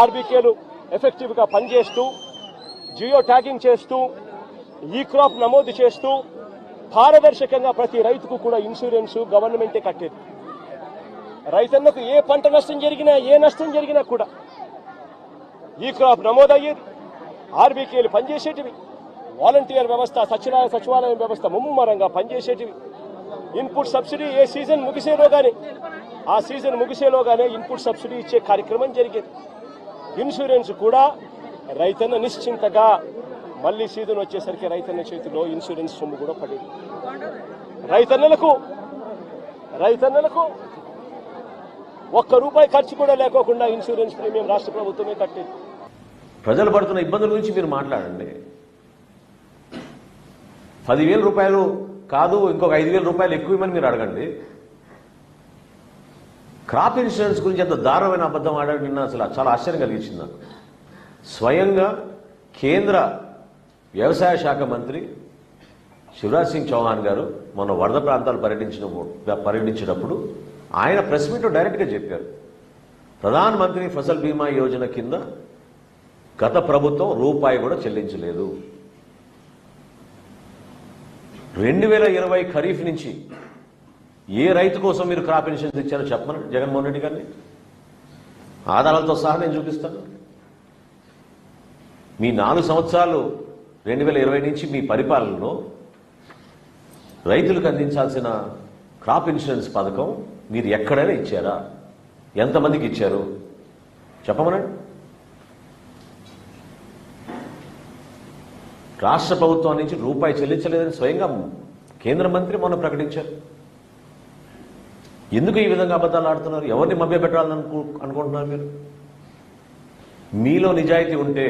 ఆర్బీకేలు ఎఫెక్టివ్గా పనిచేస్తూ geo tagging చేస్తూ ఈ క్రాప్ నమోదు చేస్తూ పారదర్శకంగా ప్రతి రైతుకు కూడా ఇన్సూరెన్స్ గవర్నమెంటే కట్టేది. రైతన్నకు ఏ పంట నష్టం జరిగినా ఏ నష్టం జరిగినా కూడా ఈ క్రాప్ నమోదయ్యేది. ఆర్బీకేలు పనిచేసేటివి. వాలంటీర్ వ్యవస్థ సచివాలయ సచివాలయం వ్యవస్థ ముమ్మరంగా పనిచేసేటివి. ఇన్పుట్ సబ్సిడీ ఏ సీజన్ ముగిసేలోగానే ఆ సీజన్ ముగిసేలోగానే ఇన్పుట్ సబ్సిడీ ఇచ్చే కార్యక్రమం జరిగేది. ఇన్సూరెన్స్ కూడా రైతన్న నిశ్చింతగా మళ్ళీ సీజన్ వచ్చేసరికి రైతన్న చేతిలో ఇన్సూరెన్స్ సొమ్ము కూడా పడింది. రైతన్నలకు రైతన్నలకు ఒక్క రూపాయి ఖర్చు కూడా లేకోకుండా ఇన్సూరెన్స్ ప్రీమియం రాష్ట్ర ప్రభుత్వమే కట్టేది. ప్రజలు పడుతున్న ఇబ్బందుల గురించి మీరు మాట్లాడండి. పదివేల రూపాయలు కాదు ఇంకొక ఐదు వేల రూపాయలు ఎక్కువ ఇవ్వమని మీరు అడగండి. క్రాప్ ఇన్సూరెన్స్ గురించి ఎంత దారుణమైన అబద్ధం ఆడాడు నిన్న అసలు చాలా ఆశ్చర్యం కలిగించింది నాకు. స్వయంగా కేంద్ర వ్యవసాయ శాఖ మంత్రి శివరాజ్ సింగ్ చౌహాన్ గారు మొన్న వరద ప్రాంతాలు పర్యటించిన పర్యటించినప్పుడు ఆయన ప్రెస్ మీట్లో డైరెక్ట్గా చెప్పారు. ప్రధాన మంత్రి ఫసల్ బీమా యోజన కింద గత ప్రభుత్వం రూపాయి కూడా చెల్లించలేదు. రెండు వేల ఇరవై ఖరీఫ్ నుంచి ఏ రైతు కోసం మీరు క్రాప్ ఇన్సూరెన్స్ ఇచ్చారో చెప్పమని జగన్మోహన్ రెడ్డి గారిని. ఆధారాలతో సహా నేను చూపిస్తాను. మీ నాలుగు సంవత్సరాలు రెండు వేల ఇరవై నుంచి మీ పరిపాలనలో రైతులకు అందించాల్సిన క్రాప్ ఇన్సూరెన్స్ పథకం మీరు ఎక్కడైనా ఇచ్చారా? ఎంతమందికి ఇచ్చారు? చెప్పమనండి. రాష్ట్ర ప్రభుత్వం నుంచి రూపాయి చెల్లించలేదని స్వయంగా కేంద్ర మంత్రి మొన్న ప్రకటించారు. ఎందుకు ఈ విధంగా అబద్ధాలు ఆడుతున్నారు? ఎవరిని మభ్యపెట్టాలని అనుకు అనుకుంటున్నారు మీరు? మీలో నిజాయితీ ఉంటే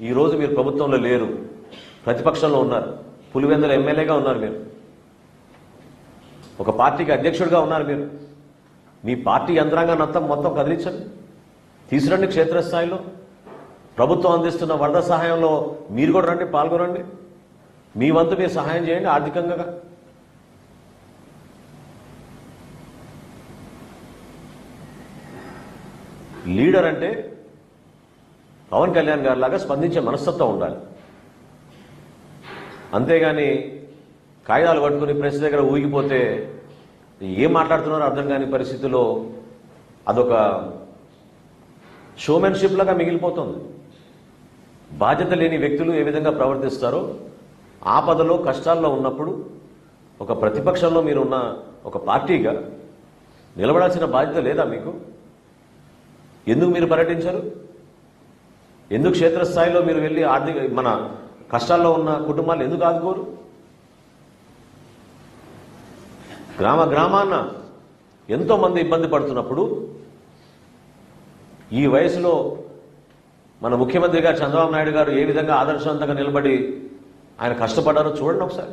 ఈరోజు మీరు ప్రభుత్వంలో లేరు. ప్రతిపక్షంలో ఉన్నారు. పులివెందుల ఎమ్మెల్యేగా ఉన్నారు మీరు. ఒక పార్టీకి అధ్యక్షుడిగా ఉన్నారు మీరు. మీ పార్టీ యంత్రాంగాన్ని అంతా మొత్తం కదిలించండి తీసురండి క్షేత్రస్థాయిలో. ప్రభుత్వం అందిస్తున్న వరద సహాయంలో మీరు కూడా రండి పాల్గొనండి. మీ వంతు మీరు సహాయం చేయండి ఆర్థికంగా. లీడర్ అంటే పవన్ కళ్యాణ్ గారి లాగా స్పందించే మనస్తత్వం ఉండాలి. అంతేగాని కాగితాలు పట్టుకుని ప్రెస్ దగ్గర ఊగిపోతే ఏం మాట్లాడుతున్నారో అర్థం కాని పరిస్థితిలో అదొక షోమెన్షిప్ లాగా మిగిలిపోతుంది. బాధ్యత లేని వ్యక్తులు ఏ విధంగా ప్రవర్తిస్తారో ఆపదలో కష్టాల్లో ఉన్నప్పుడు ఒక ప్రతిపక్షంలో మీరున్న ఒక పార్టీగా నిలబడాల్సిన బాధ్యత లేదా మీకు? ఎందుకు మీరు పర్యటించారు? ఎందుకు క్షేత్రస్థాయిలో మీరు వెళ్ళి ఆర్థిక మన కష్టాల్లో ఉన్న కుటుంబాలు ఎందుకు ఆదుకోరు? గ్రామ గ్రామాన ఎంతో మంది ఇబ్బంది పడుతున్నప్పుడు ఈ వయసులో మన ముఖ్యమంత్రి గారు చంద్రబాబు నాయుడు గారు ఏ విధంగా ఆదర్శవంతంగా నిలబడి ఆయన కష్టపడ్డారో చూడండి ఒకసారి.